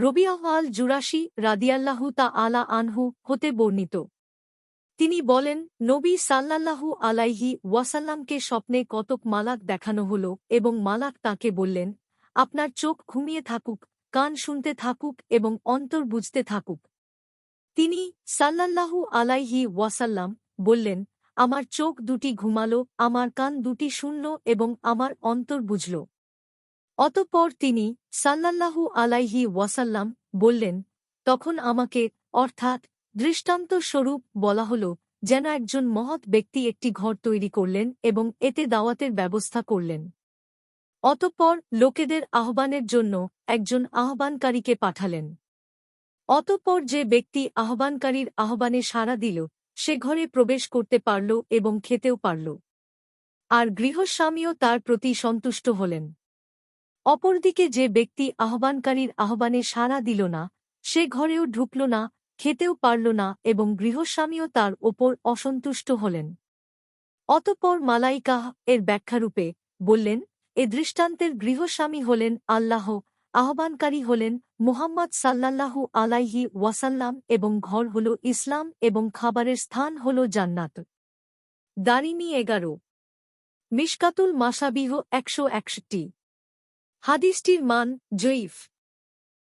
রবিয়াহ আল জুরাশি রাদিয়াল্লাহু তা আলা আনহু হতে বর্ণিত। তিনি বলেন, নবী সাল্লাল্লাহু আলাইহি ওয়াসাল্লামকে স্বপ্নে কতক মালাক দেখানো হল এবং মালাক তাকে বললেন, আপনার চোখ ঘুমিয়ে থাকুক, কান শুনতে থাকুক এবং অন্তর বুঝতে থাকুক। তিনি সাল্লাল্লাহু আলাইহি ওয়াসাল্লাম বললেন, আমার চোখ দুটি ঘুমালো, আমার কান দুটি শুনল এবং আমার অন্তর বুঝল। অতঃপর তিনি সাল্লাল্লাহু আলাইহি ওয়াসাল্লাম বললেন, তখন আমাকে, অর্থাৎ দৃষ্টান্ত স্বরূপ বলা হল, যেন একজন মহৎ ব্যক্তি একটি ঘর তৈরি করলেন এবং এতে দাওয়াতের ব্যবস্থা করলেন। অতঃপর লোকেদের আহ্বানের জন্য একজন আহ্বানকারীকে পাঠালেন। অতঃপর যে ব্যক্তি আহ্বানকারীর আহ্বানে সাড়া দিল, সে ঘরে প্রবেশ করতে পারল এবং খেতেও পারল। আর গৃহস্বামীও তার প্রতি সন্তুষ্ট হলেন। অপরদিকে যে ব্যক্তি আহ্বানকারীর আহ্বানে সাড়া দিল না, সে ঘরেও ঢুকল না, খেতেও পারল না এবং গৃহস্বামীও তার ওপর অসন্তুষ্ট হলেন। অতঃপর মালাইকাহ এর ব্যাখ্যারূপে বললেন, এ দৃষ্টান্তের গৃহস্বামী হলেন আল্লাহ, আহ্বানকারী হলেন মুহাম্মদ সাল্লাল্লাহু আলাইহি ওয়াসাল্লাম এবং ঘর হল ইসলাম এবং খাবারের স্থান হল জান্নাত। দারিমি এগারো। মিশকাতুল মাসাবিহ একশো একষট্টি। হাদিসটির মান জয়ীফ।